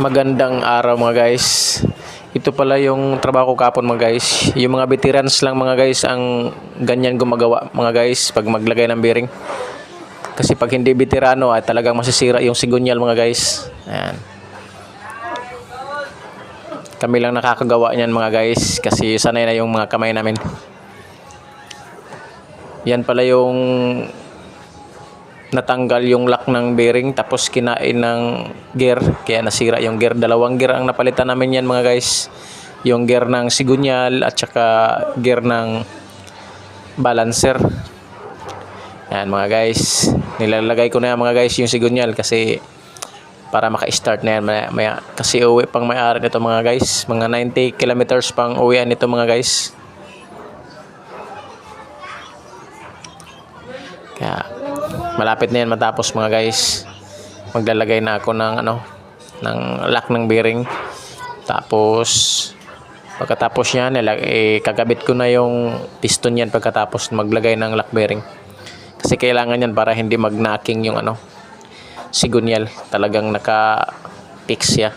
Magandang araw mga guys. Ito pala yung trabaho ko kapon mga guys. Yung mga veterans lang mga guys ang ganyan gumagawa mga guys pag maglagay ng bearing. Kasi pag hindi veterano ay talagang masisira yung sigunyal mga guys. Ayan. Kami lang nakakagawa niyan mga guys kasi sanay na yung mga kamay namin. Yan pala yung natanggal yung lock ng bearing tapos kinain ng gear kaya nasira yung gear. Dalawang gear ang napalitan namin yan mga guys. Yung gear ng sigunyal at saka gear ng balancer. Yan mga guys. Nilalagay ko na yan mga guys yung sigunyal kasi para maka-start na yan maya, maya. kasi uwi pang may-ari nito mga guys. Mga 90 kilometers pang uwian nito mga guys. Kaya malapit na yan matapos mga guys. Maglalagay na ako ng ano ng lock ng bearing. Tapos pagkatapos nilag eh, kagabit ko na yung piston yan pagkatapos maglagay ng lock bearing. Kasi kailangan yan para hindi mag-knocking yung ano sigunyal talagang naka fix siya